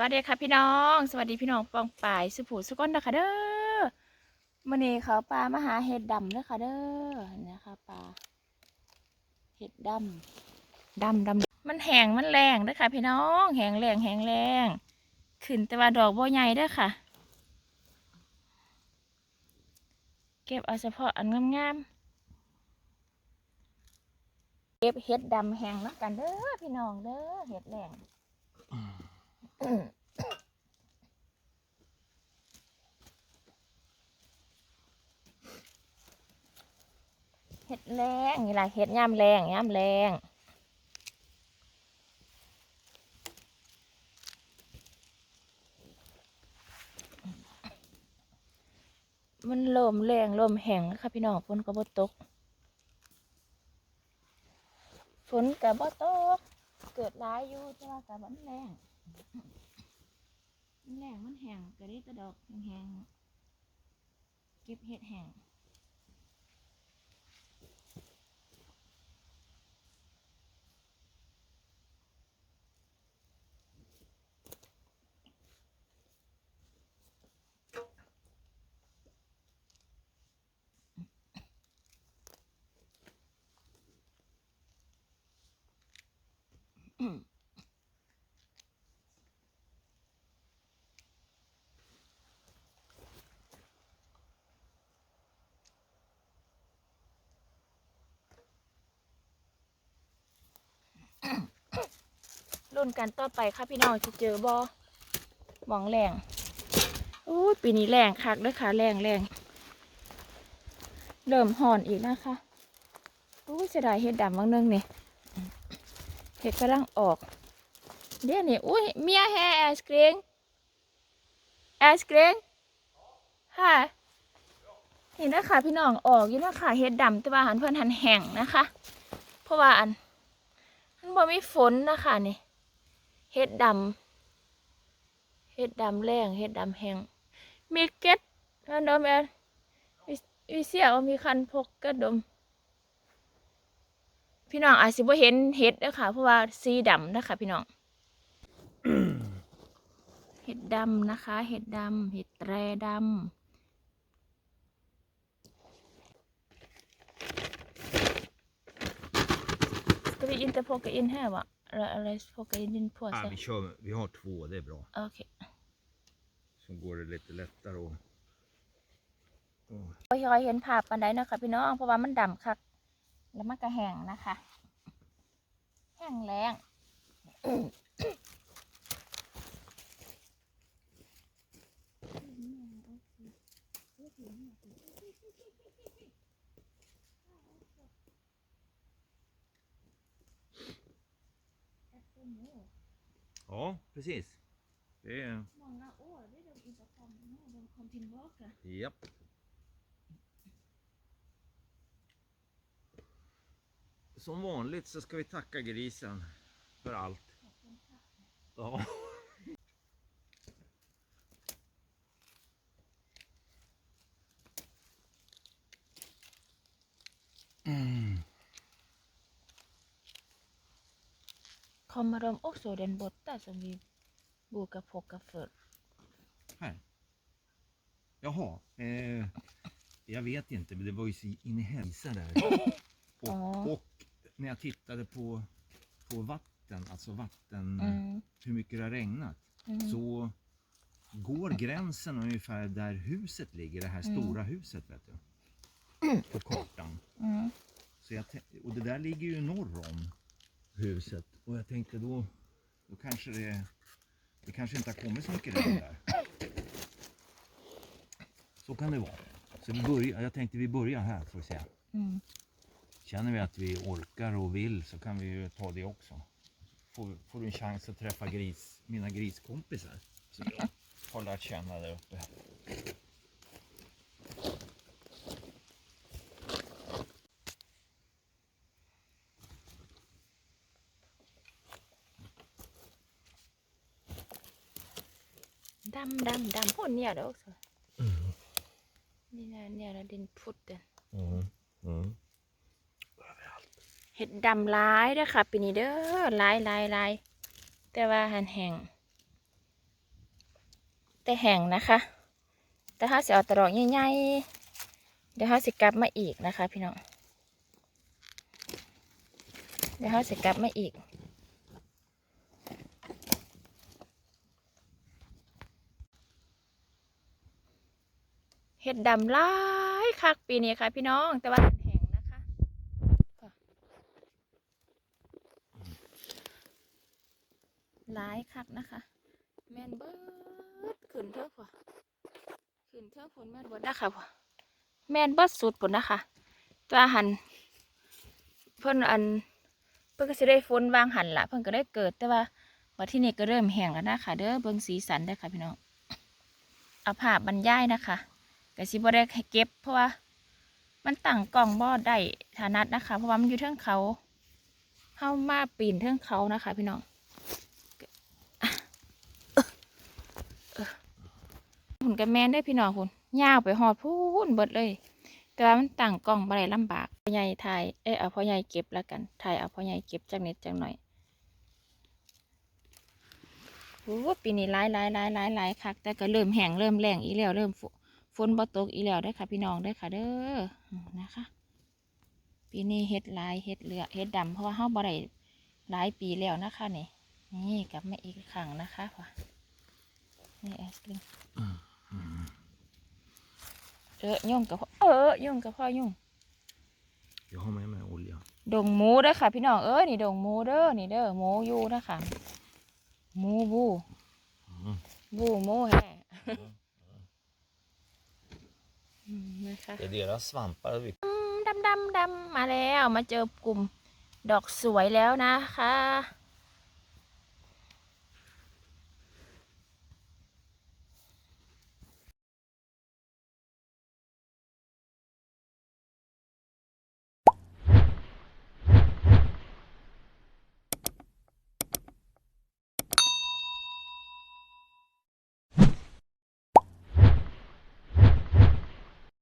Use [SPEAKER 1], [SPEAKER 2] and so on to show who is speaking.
[SPEAKER 1] วัสดีค่ะพี่น้อง สวัสดีพี่น้องปองป่ายสุผูสุก้นนะคะเด้อมื่อนี้เขาปลามาหาเห็ดดำเด้อค่ะเด้อเนี่ยค่ะปลาเห็ดดำดำดำมันแห้งมันแรงเด้อค่ะ พี่น้องแห้งแรงแห้งแรงขึ้นแต่ว่าดอกบัวใหญ่เด้อค่ะ เก็บเอาเฉพาะอันงามๆเก็บเห็ดดำแห้งแล้วกันเด้อพี่น้องเด้อเห็ดแรง เห็ดแรงนี่แหละเห็ดย่ำแรงย่ำแรงมันลมแรงลมแห้งนะคะพี่น้องฝนก็บ่ตกฝนก็บ่ตก เกิดร้ายอยู่แต่ว่าก็มันแรง แรงมันแห้งก็ได้ตะดอกแห้งๆเก็บเห็ดแห้ง รุ่นกันต่อไปค่ะพี่น้องจะเจอบอหมองแรงอู้ยปีนี้แรงคักด้วยค่ะแรงแรงเริ่มห่อนอีกนะคะอู้ยเสียดายเห็ดดำบางนึงนี่เห็ดกำลังออกเดี๋ยวนี่อุ้ยเมียแฮแอสกรีงแอสกรีงค่ะนี่นะคะพี่น้องออกอยู่นะคะเห็ดดำแต่ว่าหันเพื่อนหันแห้งนะคะ เพราะว่าอันมันบ่มีฝนนะคะนี่ เห็ดดำเห็ดดำแรงเห็ดดำแห้งมีเก็ตอันดมแอนวิเสียมีคันพกกระดม พี่น้องอาจสิบ่เห็นเห็ดนะคะเพราะว่าสีดำนะคะพี่น้องเห็ดดำนะคะ เห็ดดำเห็ดแตรดำ Ska vi inte plocka in här va? Eller, eller plocka in din påse?
[SPEAKER 2] Ja, vi, kör, vi har två, det är bra.
[SPEAKER 1] Okej.
[SPEAKER 2] Så går det lite lättare och... och
[SPEAKER 1] บ่ค่อยเห็นภาพปานใดนะคะพี่น้อง เพราะว่ามันดำคัก แล้วมันก็แห้งนะคะ แห้งแรง
[SPEAKER 2] Ja, precis. Det är...
[SPEAKER 1] Många år, är de inte kom, de kom tillbaka.
[SPEAKER 2] Japp. Som vanligt så ska vi tacka grisen för allt. Ja.
[SPEAKER 1] Kommer de också den borta som vi brukar plocka för?
[SPEAKER 2] Här. Jaha. Eh, jag vet inte, men det var ju så in i hälsa där. Och,
[SPEAKER 1] Ja.
[SPEAKER 2] och när jag tittade på, på vatten, alltså vatten,
[SPEAKER 1] Mm.
[SPEAKER 2] hur mycket det har regnat.
[SPEAKER 1] Mm.
[SPEAKER 2] Så går gränsen ungefär där huset ligger, det här
[SPEAKER 1] Mm.
[SPEAKER 2] stora huset vet du. På kartan.
[SPEAKER 1] Mm.
[SPEAKER 2] Så jag, tän- och det där ligger ju norr om huset. Och jag tänkte då, då kanske det, det kanske inte har kommit så mycket regn där. Så kan det vara. Så vi börjar, jag tänkte vi börjar här får vi se.
[SPEAKER 1] Mm.
[SPEAKER 2] Känner vi att vi orkar och vill så kan vi ju ta det också. Får, får du en chans att träffa gris, mina griskompisar. Som jag har lärt känna där uppe.
[SPEAKER 1] Damm, damm, damm. På ner det också. Dina nere din putten.
[SPEAKER 2] Mm. Mm.
[SPEAKER 1] เห็ดดำร้ายเด้อค่ะปีนี้เด้อร้ายร้ายร้ายแต่ว่าหันแห้งแต่แห้งนะคะ แต่ถ้าสิเอาตะดอกใหญ่ๆเดี๋ยวเขาสิกลับมาอีกนะคะ พี่น้องเดี๋ยวเขาสิกลับมาอีก ดดำหลายคักปีนี้ค่ะ พี่น้องแต่ว่าแห้งนะคะหลายคักนะคะ แมนเบิดขึ้นเถอะพ่อขึ้นเถอะผลแมนเบิดนะคะพอแมนเบิดสุดผลนะคะตัวหันเพิ่นอันเพิ่นก็สิได้ฝนวางหันละเพิ่นก็ได้เกิดแต่ว่าวันที่นี่ก็เริ่มแห้งแล้วนะคะเด้อเบิ่งสีสันได้ค่ะพี่น้องเอาภาพบรรยายนะคะ ก็สิบ่ได้เก็บ เพราะว่า มันตั้งกล้องบ่ได้ถนัดนะคะ เพราะว่ามันอยู่เทิงเขาเข้ามาปีนเทิงเขานะคะ พี่น้องหุ่นกับแมนได้พี่น้องคุณยาวไปหอดพูนเบิดเลย แต่ว่ามันตั้งกล้องบ่ได้ลำบากพ่อใหญ่ถ่ายเอ้ยเอาพ่อใหญ่เก็บแล้วกันถ่ายเอาพ่อใหญ่เก็บจากเน็ตจากหน่อยโอ้ปีนี้หลายหลายหลายหลายหลายคักแต่ก็เริ่มแห้งเริ่มแรงอีแล้วเริ่มฝฝ นบ่ตกอีแล้วได้อค่ะ พี่น้องได้อค่ะ เด้ออืมนะคะ ปีนี้เฮ็ดหลายเฮ็ดเหลือเฮ็ดดำเพราะว่าเฮาบ่ได้หลายปีแล้วนะคะนี่นี่กลับมาอีกครั้งนะคะว่ะนี่ไอศกรีมเออยุ่งกับพ่อเออยุ่งกับพ่อยุ่ง
[SPEAKER 2] Jag har med mig olja.
[SPEAKER 1] ดงหมูเด้อค่ะ พี่น้องเอ้ยนี่ดงหมูเด้อนี่เด้อหมูอยู่นะคะหมูบู
[SPEAKER 2] Mm.
[SPEAKER 1] บูหมูแห่อืม นะคะ
[SPEAKER 2] Det är deras svampar vi
[SPEAKER 1] ดำดำดำมาแล้วมาเจอกลุ่มดอกสวยแล้วนะคะ